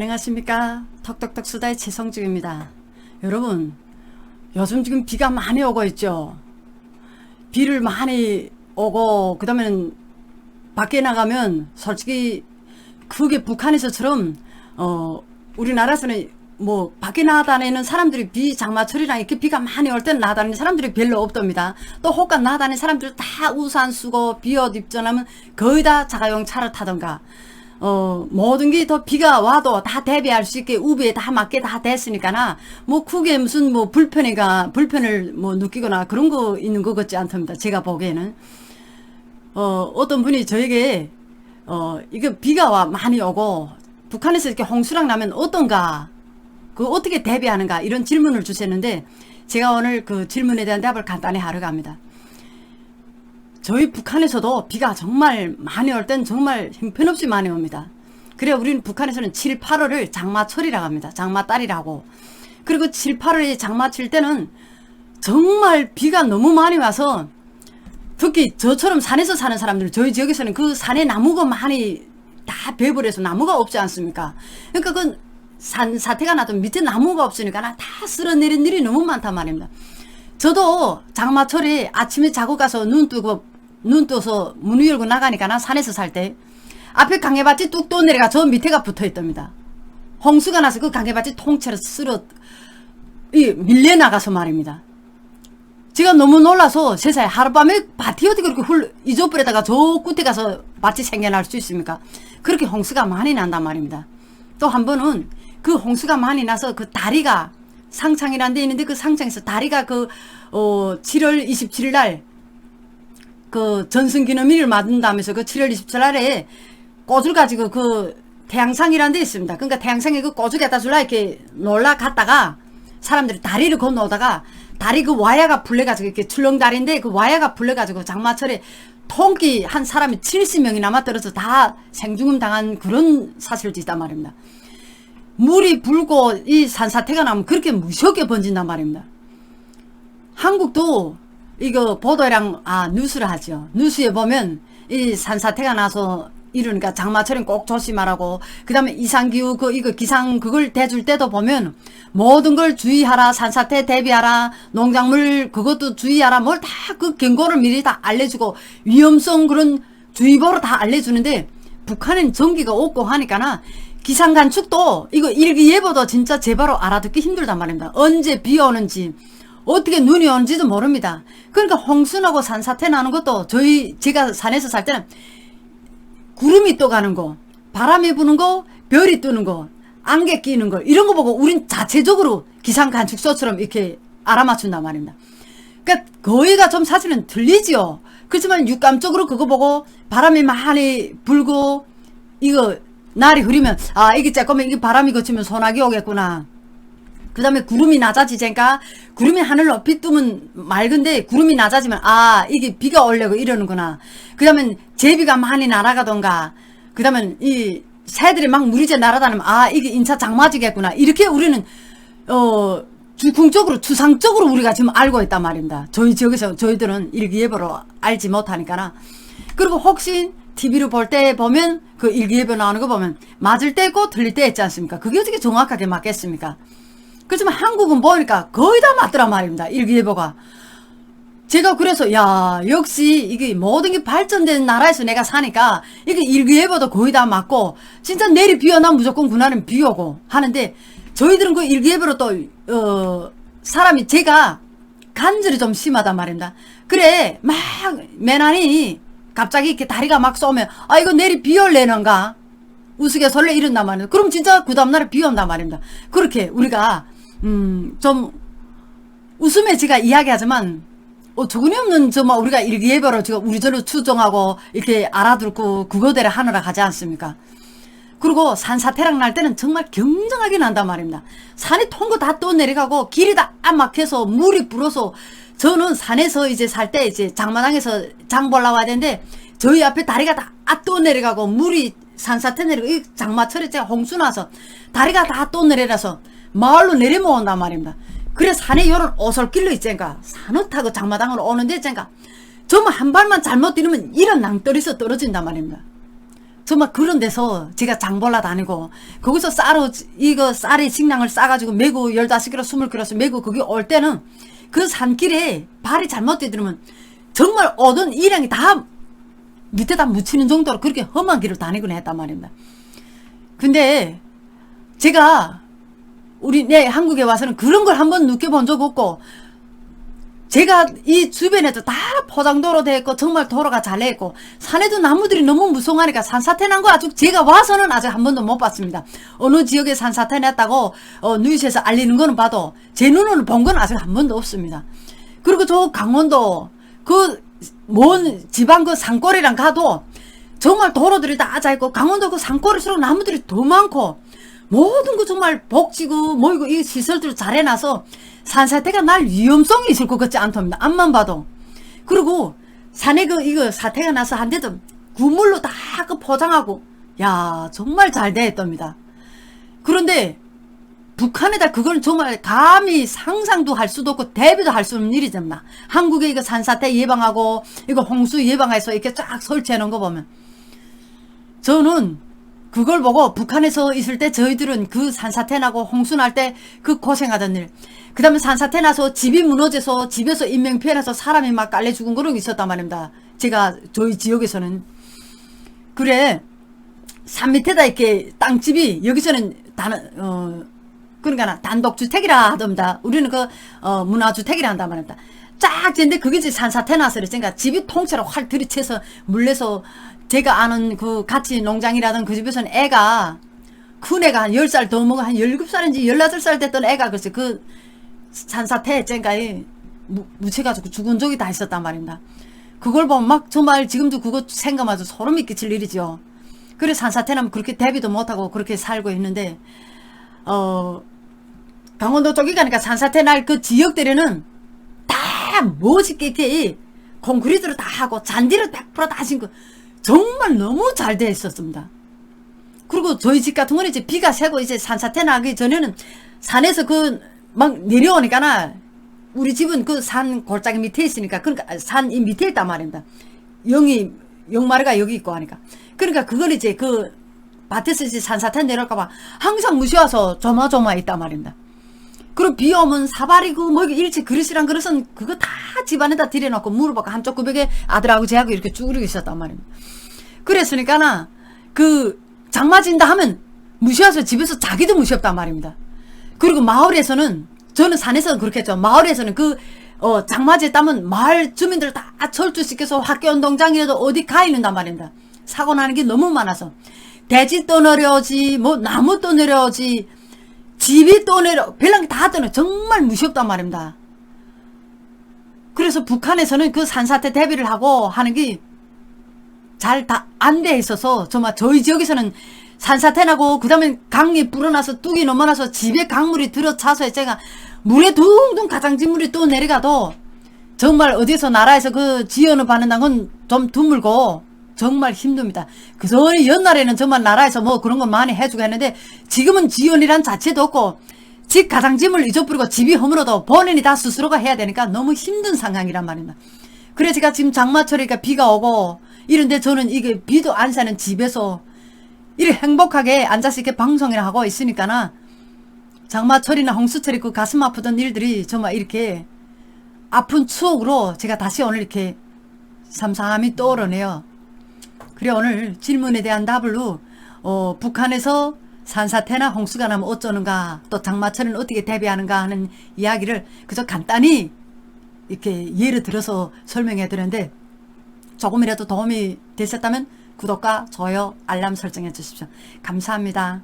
안녕하십니까? 톡톡톡 수다의 최성중입니다. 여러분 요즘 지금 비가 많이 오고 있죠? 비를 많이 오고 그 다음에는 밖에 나가면 솔직히 그게 북한에서처럼 어 우리나라에서는 뭐 밖에 나다니는 사람들이 비 장마철이랑 이렇게 비가 많이 올 때는 나다니는 사람들이 별로 없답니다. 또 혹간 나다니는 사람들 다 우산 쓰고 비옷 입전하면 거의 다 자가용 차를 타던가 어 모든 게 더 비가 와도 다 대비할 수 있게 우비에 다 맞게 다 됐으니까나 뭐 크게 무슨 뭐 불편이가 불편을 뭐 느끼거나 그런 거 있는 것 같지 않답니다. 제가 보기에는 어 어떤 분이 저에게 어 이거 비가 와 많이 오고 북한에서 이렇게 홍수랑 나면 어떤가 그 어떻게 대비하는가 이런 질문을 주셨는데 제가 오늘 그 질문에 대한 답을 간단히 하러 갑니다. 저희 북한에서도 비가 정말 많이 올 땐 정말 형편없이 많이 옵니다. 그래 우리는 북한에서는 7, 8월을 장마철이라고 합니다. 장마달이라고. 그리고 7, 8월에 장마칠 때는 정말 비가 너무 많이 와서 특히 저처럼 산에서 사는 사람들 저희 지역에서는 그 산에 나무가 많이 다 배불해서 나무가 없지 않습니까? 그러니까 그 산 사태가 나도 밑에 나무가 없으니까 다 쓸어내린 일이 너무 많단 말입니다. 저도 장마철에 아침에 자고 가서 눈 뜨고 눈 떠서 문 열고 나가니까 나 산에서 살 때 앞에 강해밭이 뚝 떠내려가 저 밑에가 붙어 있답니다. 홍수가 나서 그 강해밭이 통째로 쓸어 이 밀려 나가서 말입니다. 제가 너무 놀라서 세상에 하룻밤에 밭이 어떻게 그렇게 훌 잊어버리다가 저 끝에 가서 밭이 생겨날 수 있습니까? 그렇게 홍수가 많이 난단 말입니다. 또 한 번은 그 홍수가 많이 나서 그 다리가 상창이라는 데 있는데 그 상창에서 다리가 그, 어, 7월 27일 날, 그 전승기념일을 맞는다면서 그 7월 27일 날에 꽃을 가지고 그 태양상이라는 데 있습니다. 그러니까 태양상에 그 꽃을 갖다 줄라 이렇게 놀라 갔다가 사람들이 다리를 건너오다가 다리 그 와야가 풀려가지고 이렇게 출렁다리인데 그 와야가 풀려가지고 장마철에 통기 한 사람이 70명이 남아 떨어져 다 생중음 당한 그런 사실도 있단 말입니다. 물이 불고 이 산사태가 나면 그렇게 무섭게 번진단 말입니다. 한국도 이거 보도랑 아 뉴스를 하죠. 뉴스에 보면 이 산사태가 나서 이러니까 장마철엔 꼭 조심하라고 그 다음에 이상기후 그 이거 기상 그걸 대줄 때도 보면 모든 걸 주의하라 산사태 대비하라 농작물 그것도 주의하라 뭘 다 그 경고를 미리 다 알려주고 위험성 그런 주의보를 다 알려주는데 북한은 전기가 없고 하니까나 기상 관측도 이거 일기 예보도 진짜 제바로 알아듣기 힘들단 말입니다. 언제 비 오는지 어떻게 눈이 오는지도 모릅니다. 그러니까 홍수나고 산사태 나는 것도 저희 제가 산에서 살 때는 구름이 떠가는 거, 바람이 부는 거, 별이 뜨는 거, 안개 끼는 거 이런 거 보고 우린 자체적으로 기상 관측소처럼 이렇게 알아맞춘단 말입니다. 그러니까 거의가 좀 사실은 틀리지요. 그렇지만 육감적으로 그거 보고 바람이 많이 불고 이거 날이 흐리면 아 이게 잠깐만 이게 바람이 거치면 소나기 오겠구나. 그 다음에 구름이 낮아지니까 구름이 하늘 높이 뜨면 맑은데 구름이 낮아지면 아 이게 비가 오려고 이러는구나. 그 다음에 제비가 많이 날아가던가 그 다음에 이 새들이 막 무리제 날아다니면 아 이게 인차 장마지겠구나. 이렇게 우리는 어 주궁적으로 추상적으로 우리가 지금 알고 있단 말입니다. 저희 지역에서 저희들은 일기예보로 알지 못하니까나. 그리고 혹시 TV로 볼 때 보면 그 일기예보 나오는 거 보면 맞을 때 있고 틀릴 때 있지 않습니까? 그게 어떻게 정확하게 맞겠습니까? 그렇지만 한국은 보니까 거의 다 맞더란 말입니다. 일기예보가. 제가 그래서 야 역시 이게 모든 게 발전된 나라에서 내가 사니까 이게 일기예보도 거의 다 맞고 진짜 내일이 비 오나 무조건 그날은 비 오고 하는데 저희들은 그 일기예보로 또 어, 사람이 제가 간절히 좀 심하단 말입니다. 그래 막 매난이 갑자기 이렇게 다리가 막 쏘면 아 이거 내일 비 올래는가 우스갯소리를 이른단 말입니다. 그럼 진짜 그 다음날에 비 온단 말입니다. 그렇게 우리가 음, 좀 웃음에 제가 이야기하지만 어, 조근이 없는 저뭐 우리가 일기예보로 지금 우리 저로 추정하고 이렇게 알아듣고 그거대로 하느라 가지 않습니까? 그리고 산사태랑 날 때는 정말 경정하게 난단 말입니다. 산이 통거 다 떠내려가고 길이 다 막혀서 물이 불어서 저는 산에서 이제 살 때 이제 장마당에서 장 보러 와야 되는데 저희 앞에 다리가 다 떠내려가고 물이 산사태 내리고 이 장마철에 제가 홍수 나서 다리가 다 떠내려서 마을로 내려모은단 말입니다. 그래 산에 요런 오솔길로 있잖가 산을 타고 장마당으로 오는데 있잖가 정말 한 발만 잘못 뛰면 이런 낭떠리서 떨어진단 말입니다. 정말 그런 데서 제가 장볼라 다니고 거기서 쌀로 이거 쌀에 식량을 싸가지고 메고 열다섯 그릇 스물 그릇 메고 거기 올 때는 그 산길에 발이 잘못 디디면 정말 얻은 일량이 다 밑에다 묻히는 정도로 그렇게 험한 길을 다니곤 했단 말입니다. 근데 제가 우리 내 한국에 와서는 그런 걸 한번 느껴본 적 없고 제가 이 주변에도 다 포장도로 돼 있고 정말 도로가 잘 돼 있고 산에도 나무들이 너무 무성하니까 산사태 난 거 아직 제가 와서는 아직 한 번도 못 봤습니다. 어느 지역에 산사태 났다고 어, 뉴스에서 알리는 거는 봐도 제 눈으로 본 건 아직 한 번도 없습니다. 그리고 저 강원도 그 먼 지방 그 산골이랑 가도 정말 도로들이 다 앉아 있고 강원도 그 산골일수록 나무들이 더 많고 모든 거 정말 복지고 뭐이고 이 시설들을 잘 해놔서 산사태가 날 위험성이 있을 것 같지 않답니다. 앞만 봐도. 그리고 산에 그 이거 사태가 나서 한 대도 구물로 다 그 포장하고 야 정말 잘 되었답니다. 그런데 북한에다 그걸 정말 감히 상상도 할 수도 없고 대비도 할 수 없는 일이잖아. 한국에 이거 산사태 예방하고 이거 홍수 예방해서 이렇게 쫙 설치해 놓은 거 보면 저는 그걸 보고 북한에서 있을 때 저희들은 그 산사태 나고 홍수 날 때 그 고생하던 일. 그 다음에 산사태 나서 집이 무너져서 집에서 인명피해 나서 사람이 막 깔려 죽은 그런 게 있었단 말입니다. 제가 저희 지역에서는. 그래. 산 밑에다 이렇게 땅집이 여기서는 단, 어, 그러니까 단독주택이라 하던다. 우리는 그, 어, 문화주택이라 한단 말입니다. 쫙 됐는데 그게 이제 산사태 나서 그랬으니까 집이 통째로 활 들이채서 물려서 제가 아는 그 같이 농장이라던 그 집에서는 애가 큰 애가 한 10살 더 먹어 한 17살인지 18살 됐던 애가 글쎄 그 산사태 쨍가에 묻혀가지고 죽은 적이 다 있었단 말입니다. 그걸 보면 막 정말 지금도 그거 생각마저 소름이 끼칠 일이죠. 그래 산사태 나면 그렇게 대비도 못하고 그렇게 살고 있는데 어 강원도 쪽이 가니까 산사태 날 그 지역들에는 다 멋있게 이렇게 콘크리트로 다 하고 잔디를 100%다 하신 거 정말 너무 잘 돼 있었습니다. 그리고 저희 집 같은 거는 이제 비가 새고 이제 산사태 나기 전에는 산에서 그 막 내려오니까나 우리 집은 그 산 골짜기 밑에 있으니까 그러니까 산 이 밑에 있단 말입니다. 영이 영마르가 여기 있고 하니까 그러니까 그걸 이제 그 밭에서 이제 산사태 내려올까봐 항상 무시와서 조마조마 있단 말입니다. 그리고 비 오면 사발이고 뭐 일체 그릇이랑 그릇은 그거 다 집안에다 들여놓고 물어보고 한쪽 구벽에 아들하고 제하고 이렇게 쭈그리고 있었단 말입니다. 그랬으니까나 그 장마진다 하면 무시해서 집에서 자기도 무시했단 말입니다. 그리고 마을에서는 저는 산에서는 그렇게 했죠. 마을에서는 그 어, 장마지에 따면 마을 주민들 다 철두시켜서 학교 운동장이라도 어디 가 있는단 말입니다. 사고 나는 게 너무 많아서 대지 또 내려오지 뭐 나무 또 내려오지 집이 또 내려 별랑 다 떠내 정말 무섭단 말입니다. 그래서 북한에서는 그 산사태 대비를 하고 하는 게 잘 다 안 돼 있어서 정말 저희 지역에서는 산사태 나고 그다음에 강이 불어나서 뚝이 넘어나서 집에 강물이 들어차서 제가 물에 둥둥 가장지물이 또 내려가도 정말 어디서 나라에서 그 지원을 받는다는 건 좀 드물고 정말 힘듭니다. 그 전에 옛날에는 정말 나라에서 뭐 그런 거 많이 해주고 했는데 지금은 지원이란 자체도 없고 집 가장짐을 잊어버리고 집이 허물어도 본인이 다 스스로가 해야 되니까 너무 힘든 상황이란 말입니다. 그래 제가 지금 장마철이니까 비가 오고 이런데 저는 이게 비도 안 사는 집에서 이렇게 행복하게 앉아서 이렇게 방송을 하고 있으니까나 장마철이나 홍수철이 그 가슴 아프던 일들이 정말 이렇게 아픈 추억으로 제가 다시 오늘 이렇게 삼삼이 떠오르네요. 그래 오늘 질문에 대한 답으로 어, 북한에서 산사태나 홍수가 나면 어쩌는가 또 장마철은 어떻게 대비하는가 하는 이야기를 그저 간단히 이렇게 예를 들어서 설명해 드렸는데 조금이라도 도움이 되셨다면 구독과 좋아요 알람 설정해 주십시오. 감사합니다.